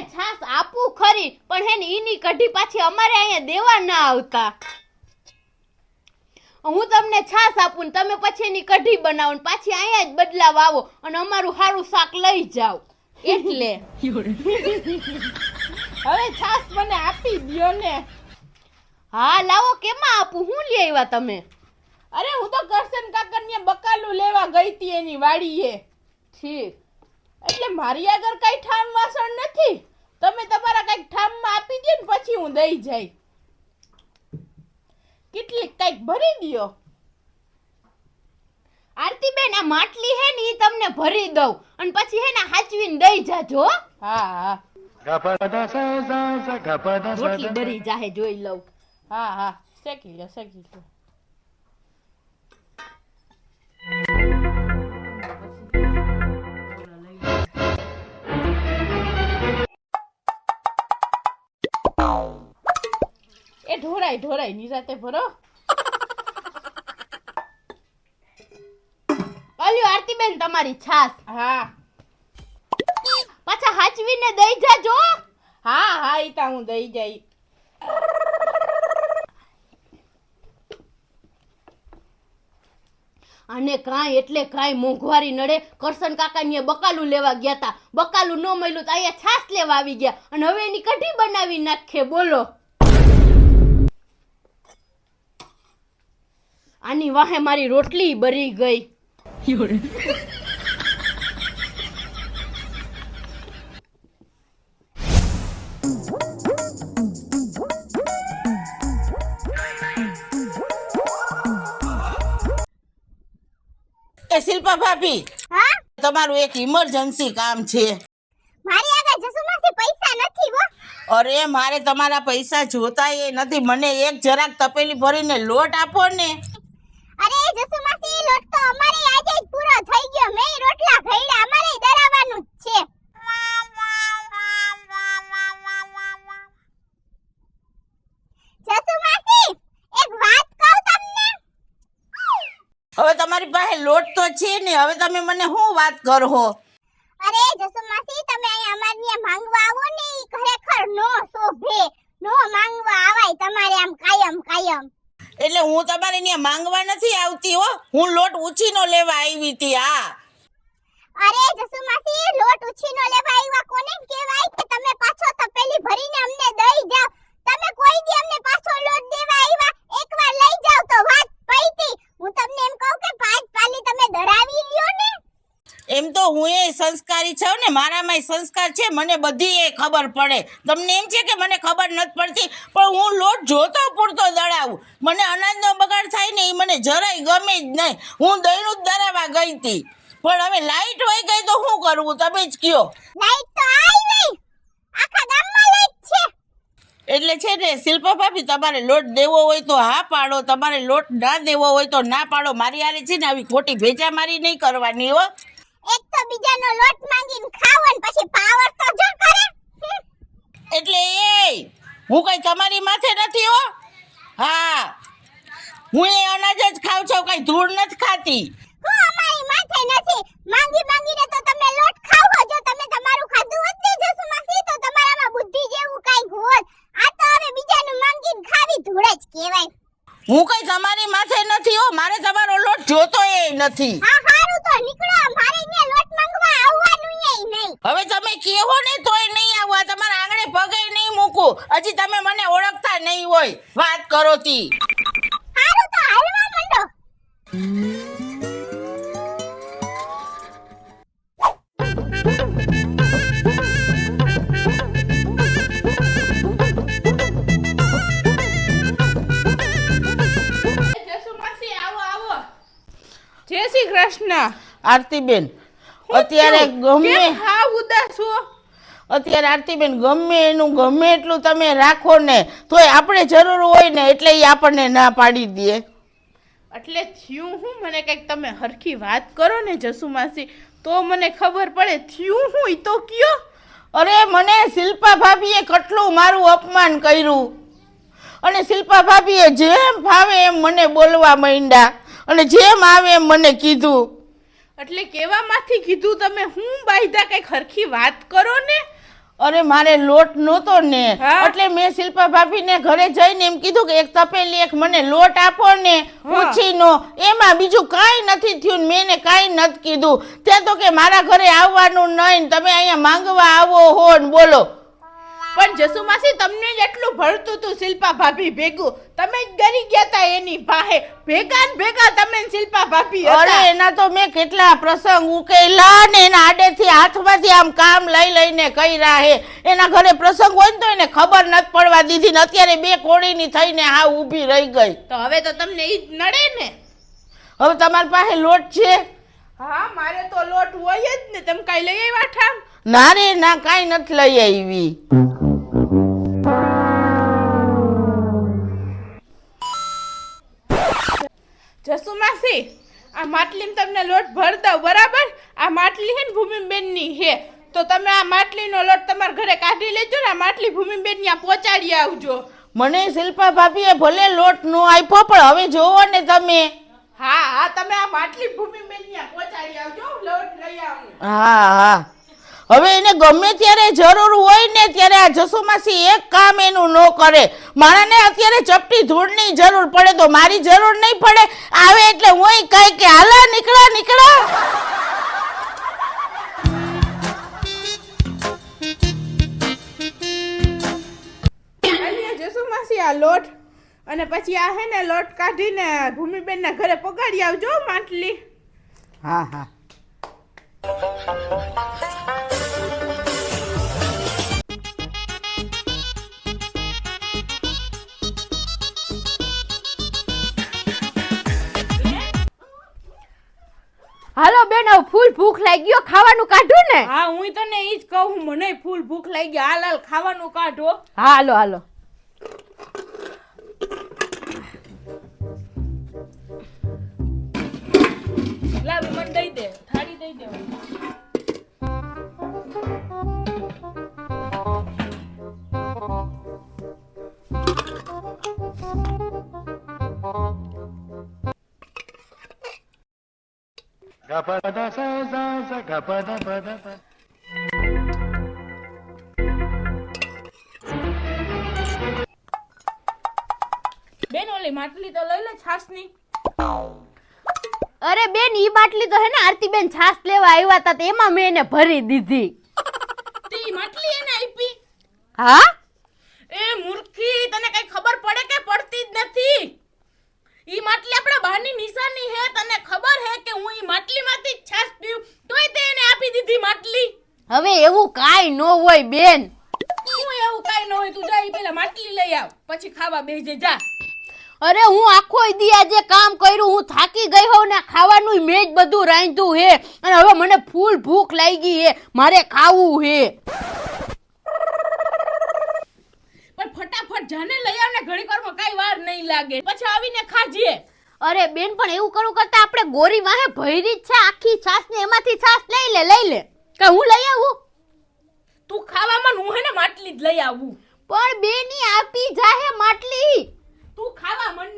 આરતીબેન છાસ આપું ખરી પણ હે ને ઈની કઢી પાછી અમારે અહીંયા દેવા ના આવતા. હું તમને છાસ આપું ને તમે પછી એની કઢી બનાવો ને પાછી અહીંયા જ બદલાવ આવો અને અમારું સારું શાક લઈ જાઓ. એટલે. હવે છાસ મને આપી દ્યો ને. હા લાવો કેમાં આપું? હું લઈ આવ્યા તમે? અરે હું તો કરશન કાકરને બકાલું લેવા ગઈ તી એની વાડીએ. ઠીક. એટલે મારી આગળ કઈ ઠામ વાસણ નથી? તમે તમારા કંઈક ઠામમાં આપી દો ને પછી હું દઈ જાય કેટલીક કંઈક ભરી દ્યો. આરતીબેન આ માટલી હે ને ઈ તમને ભરી દઉં. અને પછી હે ને હાચવીને દઈ જાજો હો. હા રોટલી sa. જાહે જોઈ લઉં. હા હા. શેકી લો શેકી લો. ઢોરાય ઢોરાય નિરાતે ભરો. અલ્યો આરતીબેન તમારી છાસ. હા. પાછા હાચવીને દઈ જાજો. હો. હા ઈ તા હું દઈ જઈ. અને કાંઈ એટલે કાંઈ મોંઘવારી નડે. કરશન કાકાની બકાલું લેવા ગયા તા બકાલું ન મળ્યું તો અહીંયા છાસ લેવા આવી ગયા. અને હવે એની કઢી બનાવી નાખે બોલો. આની વાહે મારી રોટલી બરી ગઈ. એ શિલ્પા ભાભી હા? તમારું એક ઇમરજન્સી કામ છે. મારી આગળ જસુમાંથી પૈસા નથી હો. અરે મારે તમારા પૈસા જોતા એ નથી. મને એક જરાક તપેલી ભરીને લોટ આપો ને. અરે જસુમાંથી અમારે આજે જ પૂરો થઈ ગયો. મેં રોટલા ઘડ્યા અમારે દરાવવાનું જ છે. જસુમાસી એક વાત કહું તમને? હવે તમારી પાસે લોટ તો છે ને હવે તમે મને શું વાત કરો અરે જસુમાસી તમે અહીં અમારે ત્યાં માંગવા આવો ને ઈ ખરેખર નો શોભે. નો માંગવા આવાય તમારે આમ કાયમ કાયમ. એટલે હું તમારે ત્યાં માંગવા નથી આવતી હો. હું લોટ ઉછીનો લેવા આવી હતી, હા. અરે જસુમાસી, લોટ ઉછીનો લેવા આવ્યા કોને? કહેવાય કે તમે પાછો તપેલી ભરીને અમને દઈ જાવ તમે કોઈ દી અમને પાછો લોટ દેવા આવ્યા એકવાર લઈ જાવ તો વાત પૈતી હું તમને એમ કહું કે પાંચ પાલી તમે દળાવી લ્યો ને એમ સંસ્કારી છો ને મારામાંય સંસ્કાર છે મને બધી એ ખબર પડે. તમને એમ છે કે મને ખબર નથી પડતી પણ હું લોટ જોતો પૂરતો દળાવું મને અનાજનો બગાડ થાય ને એ મને જરાય ગમે જ નહીં. હું દહીનું જ દળાવવા ગઈ હતી. પણ હવે લાઈટ વહી ગઈ તો શું કરવું? તમે જ કયો. લાઈટ તો આવી આખા ગામમાં લાઈટ છે. એટલે છે ને શિલ્પા ભાભી તમારે લોટ દેવો હોય તો હા પાડો. તમારે લોટ ના દેવો હોય તો ના પાડો. મારી હારે છે ને આવી ખોટી ભેજા મારી નહીં કરવાની હો. એક તો બીજાનો લોટ માંગીને ખાવ અને પછી પાવર તો જો કરે એટલે એ હું કઈ તમારી માથે નથી હો? હા. હું એ અનાજ જ ખાવ છું કઈ ધૂળ નથી ખાતી. હું અમારી માથે નથી. માંગી માંગીને તો તમે લોટ ખાવ છો જો તમે તમારું ખાધું હોત ને જસુમાસી તો તમારામાં બુદ્ધિ જેવું કઈ હોત. આ તો હવે બીજાનું માંગીને ખાવી ધૂળ જ કહેવાય. હું કઈ તમારી માથે નથી હો? મારે તમારો લોટ જોતો એ નથી. હા હારું તો નીકળો મારે અહીંયા લોટ માંગવા આવવાનું ય નહીં હવે તમે કહો ને તોય નહીં આવવા તમારા આંગણે પગે નહીં મૂકું હજી તમે મને ઓળખતા નહીં હોય. વાત કરો તી. હારું તો હાલવા માંડો. જસુમાસી આવો આવો જય શ્રી કૃષ્ણ. આરતીબેન અત્યારે ગમે હા ઉદાસ છો? અત્યારે આરતીબેન ગમે એનું ગમે એટલું તમે રાખો ને તોય આપણે જરૂર હોય ને એટલે એ આપણને ના પાડી દે. એટલે થયું હું? મને કંઈક તમે હરખી વાત કરો ને જસુમાસી તો મને ખબર પડે. થયું હું એ તો કયો? અરે મને શિલ્પા ભાભીએ કેટલું મારું અપમાન કર્યું. અને શિલ્પા ભાભીએ જેમ ફાવે એમ મને બોલવા માંડ્યા. અને જેમ આવે એમ મને કીધું. એટલે કેવામાંથી કીધું તમે? હું બાયદા કંઈક હરખી વાત કરો ને? અરે મારે લોટ નહોતો ને. એટલે મેં શિલ્પા ભાભીને ઘરે જઈને એમ કીધું કે એક તપેલી એક મને લોટ આપો ને ઉછીનો એમાં બીજું કાંઈ નથી થયું મેં એને કાંઈ નથી કીધું. ત્યાં તો કે મારા ઘરે આવવાનું નહીં તમે અહીંયા માંગવા આવો હો ને બોલો. પણ જસુમાસી તમને જ એટલું ભળતું હતું શિલ્પા ભાભી ભેગું. તમે જ ગરી ગયા તા એની પાસે. ભેગા ને ભેગા તમે શિલ્પા ભાભી અરે એના તો મેં કેટલા પ્રસંગ ઉકેલા ને એના આડેથી હાથમાંથી આમ કામ લઈ લઈને કર્યા હે. એના ઘરે પ્રસંગ હોય ને તો એને ખબર નથી પડવા દીધી ને અત્યારે બે કોળીની થઈને હા ઊભી રહી ગઈ. તો હવે તો તમને ઈ જ નડે ને? હવે તમારી પાસે લોટ છે? હા મારે તો લોટ હોય જ ને. તમે કાઈ લઈ આવ્યા ઠામ? ના રે ના કાઈ નથી લઈ આવી જસુમાસી આ માટલીમાં તમને લોટ ભર દઉં બરાબર? આ માટલી હે ને ભૂમિબેનની હે. તો તમે આ માટલીનો લોટ તમારા ઘરે કાઢી લેજો ને આ માટલી ભૂમિબેન ત્યાં પહોંચાડી આવજો. મને શિલ્પા ભાભીએ ભલે લોટ નો આપ્યો પણ હવે જોવો ને તમે. હા હા તમે આ માટલી ભૂમિબેન ત્યાં પહોંચાડી આવજો લોટ લઈ આવું. હા હા. હવે એને ગમે ત્યારે જરૂર હોય ને ત્યારે આ જસુમાસી એક કામ એનું ન કરે. મારાને અત્યારે ચપટી ધૂળની જરૂર પડે તો મારી જરૂર નહીં પડે. આવે એટલે હું કઈ કે હાલા નીકળા નીકળા. આ લોટ અને પછી આ હે ને લોટ કાઢીને ભૂમિબેનના ઘરે પગાડી આવજો માટલી. હા હા. હાલો બેન હવે ફૂલ ભૂખ લાગી ગયો ખાવાનું કાઢું ને. હા હું તને ઈ જ કહું મને ફૂલ ભૂખ લાગી. હાલ હાલ ખાવાનું કાઢો. હા હાલો હાલો. લાવી મને દઈ દે થાળી દઈ દે બેન ઓલી માટલી તો લઈ લે છાસની અરે બેન ઈ માટલી તો હે ને આરતી બેન છાસ લેવા આવ્યા હતા તેમાં એમાં મેં એને ભરી દીધી. તે માટલી એને આપી? હા એ મૂર્ખી તને કઈ ખબર પડે કે પડતી જ નથી ઈ માટલી આપણા બહારની નિશાની હે તને ખબર હે કે હું ઈ માટલીમાંથી જ છાસ પીઉં તોય તે એને આપી દીધી માટલી હવે એવું કાંઈ ન હોય બેન. એવું કાઈ ન હોય તું જા ઈ પેલા માટલી લઈ આવ. પછી ખાવા બેસજે જા. અરે હું આખો દી આજે કામ કર્યું હું થાકી ગઈ હોઉં ને ખાવાનું મેં જ બધું રાંધ્યું હે. અને હવે મને ફૂલ ભૂખ લાગી હે. મારે ખાવું હે. પણ ફટાફટ જાને લઈ આવ ને ઘડીક વારમાં કાઈ વાર નહીં લાગે. પછી આવીને ખાજે. અરે બેન પણ એવું કરું કરતા આપણે ગોરી વાહે ભયરી છે. આખી છાસ ને એમાંથી છાસ લઈ લે લઈ લે. કે હું લઈ આવું? ખાવામાં હું હે ને માટલી જ લઈ આવું. પણ બેની આપી જાહે માટલી. તું ખાવા મન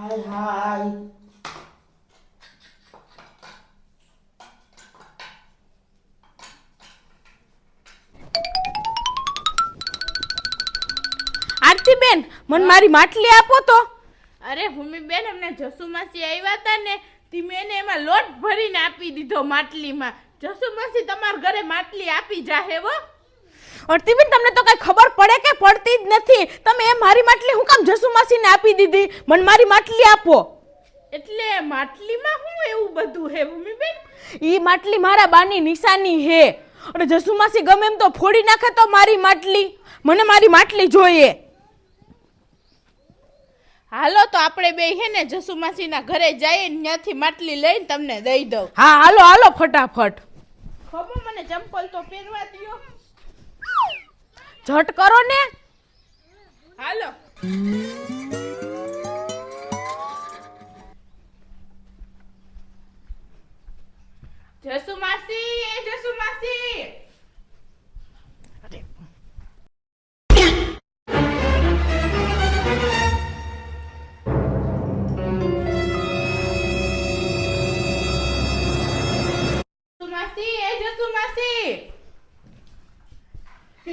હાય હાય આરતીબેન મને મારી માટલી આપો તો. અરે ભૂમિબેન અમને જસુમાસી આવ્યા હતા ને તી મેં એમાં લોટ ભરીને આપી દીધો માટલીમાં. જસુમાસી તમારા ઘરે માટલી આપી જાહે હો. અર્તિબેન તમને તો કઈ ખબર પડે કે પડતી જ નથી. તમે એ મારી માટલી હું કામ જસુમાસીને આપી દીધી? મને મારી માટલી આપો. એટલે માટલીમાં હું એવું બધું હે ભૂમિબેન? ઈ માટલી મારા બાની નિશાની હે. અને જસુમાસી ગમે એમ તો ફોડી નાખે તો મારી માટલી. મને મારી માટલી જોઈએ. હાલો તો આપણે બે હે ને જસુમાસીના ઘરે જઈએ ત્યાંથી માટલી લઈને તમને દઈ દઉં. હા હાલો હાલો ફટાફટ. ખબર મને ચંપલ તો પહેરવા દ્યો. ઝટ કરો ને. હાલો. જસુમાસી એ જસુમાસી. જસુમાસી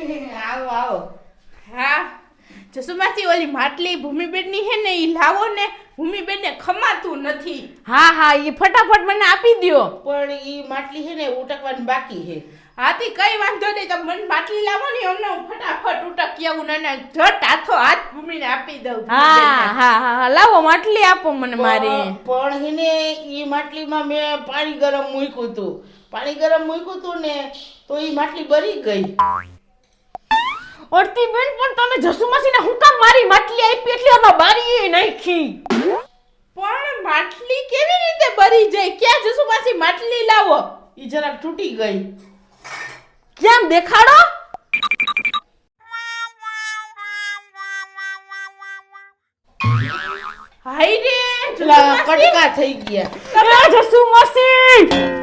આવો આવો. હા? જસુમાસી ઓલી માટલી ભૂમિબેનની હે ને એ લાવો ને ભૂમિબેનને ખમાતું નથી. હા હા એ ફટાફટ મને આપી દો પણ એ માટલી છે ને ઉટકવાની બાકી છે. હાથી કઈ વાંધો નહીં તમે મને માટલી લાવો ને અમને હું ફટાફટ ઉટકી આવું ને જટ ઝટ હાથો હાથ ભૂમિને આપી દઉં હા હા હા લાવો માટલી આપો મને પણ પણ હેને એ માટલીમાં મેં પાણી ગરમ મૂક્યું હતું. પાણી ગરમ મૂક્યું હતું ને તો એ માટલી બરી ગઈ. ઓરતી બેન પણ તમે જસુમાસીને હું કામ મારી માટલી આપી એટલે અમે બારી નાખી. પણ માટલી કેવી રીતે બરી જાય? ક્યાં જસુમાસી માટલી લાવો? ઈ જરાક તૂટી ગઈ. કેમ દેખાડો? હાય રે કટકા થઈ ગયા. તમે જસુમાસી!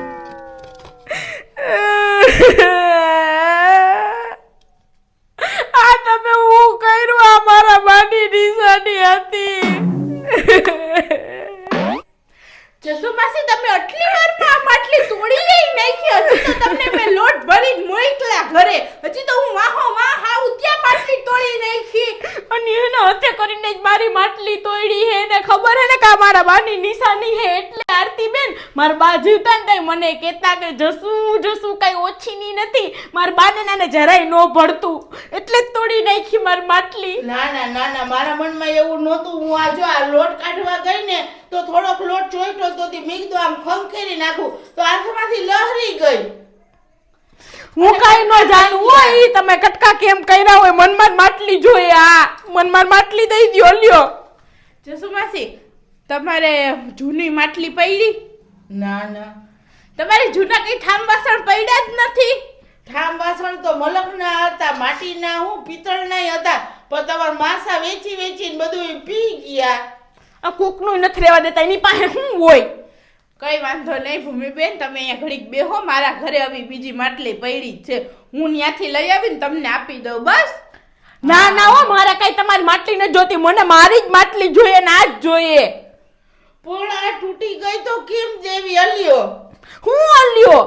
આ મારા બાની નિશાની હે એટલે આરતી બેન મારા બા જીવતા ને મને કહેતા કે જસું જસું કઈ ઓછી ની નથી. મારા બાને નાને જરાય નો ભળતું. એટલે તોડી નાખી મારી માટલી. ના ના ના ના મારા મનમાં એવું નહોતું. હું આ જો આ લોટ કાઢવા ગઈ ને તો થોડોક લોટ ચોઈટો તો તે મેં કીધું આમ ખંખેરી નાખું. તો હાથમાંથી લહરી ગઈ. હું કઈ ન જાણું. હોય ઈ તમે કટકા કેમ કર્યા હોય? મનમાં માટલી જોઈએ આ. મનમાં માટલી દઈ દ્યો લ્યો. જસુમાસી તમારે જૂની માટલી પડી ના ના. તમારે જૂના કઈ ઠામ વાસણ પડ્યા જ નથી? ઠામ વાસણ તો મલકના હતા માટીના હું પિત્તળના હતા. પણ તમારા માસા વેચી વેચીને બધું પી ગયા. આ કોકનું નથી રહેવા દેતા એની પાસે શું હોય? કઈ વાંધો નહીં ભૂમિબેન તમે અહીંયા ઘડીક બેહો મારા ઘરે આવી બીજી માટલી પડી છે. હું ત્યાંથી લઈ આવીને તમને આપી દઉં બસ. ના ના હો મારે કઈ તમારી માટલી ન જોતી. મને મારી જ માટલી જોઈએ ને આ જ જોઈએ. પણ આ તૂટી ગઈ તો કેમ દેવી હલ્યો? હું અલ્યો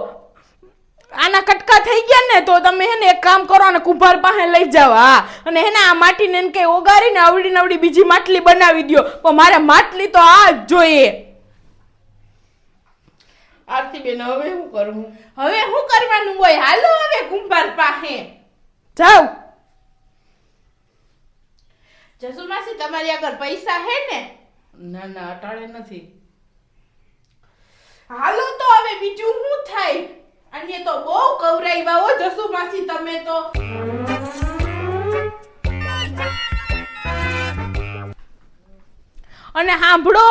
આના કટકા થઈ ગયા ને તો તમે હે ને એક કામ કરો અને કુંભાર પાસે લઈ જાઓ હા. અને હે ને આ માટીને એને કઈ ઓગાળીને આવડી નવડી બીજી માટલી બનાવી દ્યો. પણ મારે માટલી તો આ જ જોઈએ. આરતી બેન હવે શું કરું? હવે શું કરવાનું હોય? હાલો હવે કુંભાર પાસે. જાવ જસુમાસી તમારી આગળ પૈસા હે ને? ના ના અટાળે નથી. હાલો તો હવે બીજું શું થાય? અને તો બહુ કવરાઈવા હો જસુમાસી તમે તો. અને સાંભળો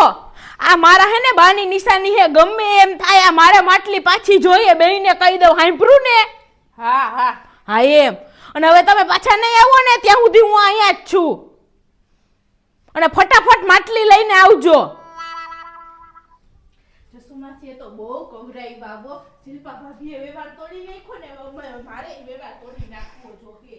આ મારા હે ને બાની નિશાની હે ગમે એમ થાય આ મારે માટલી પાછી જોઈએ બેયને કહી દઉં સાંભળ્યું ને? હા હા. હા એમ. અને હવે તમે પાછા નહીં આવો ને ત્યાં સુધી હું અહીંયા જ છું. અને ફટાફટ માટલી લઈને આવજો. જસુમાસીએ તો બહુ કવરાઈ બાબો. શિલ્પા ભાભીએ વ્યવહાર તોડી નાખ્યો ને મારે વ્યવહાર તોડી નાખવો જોઈએ.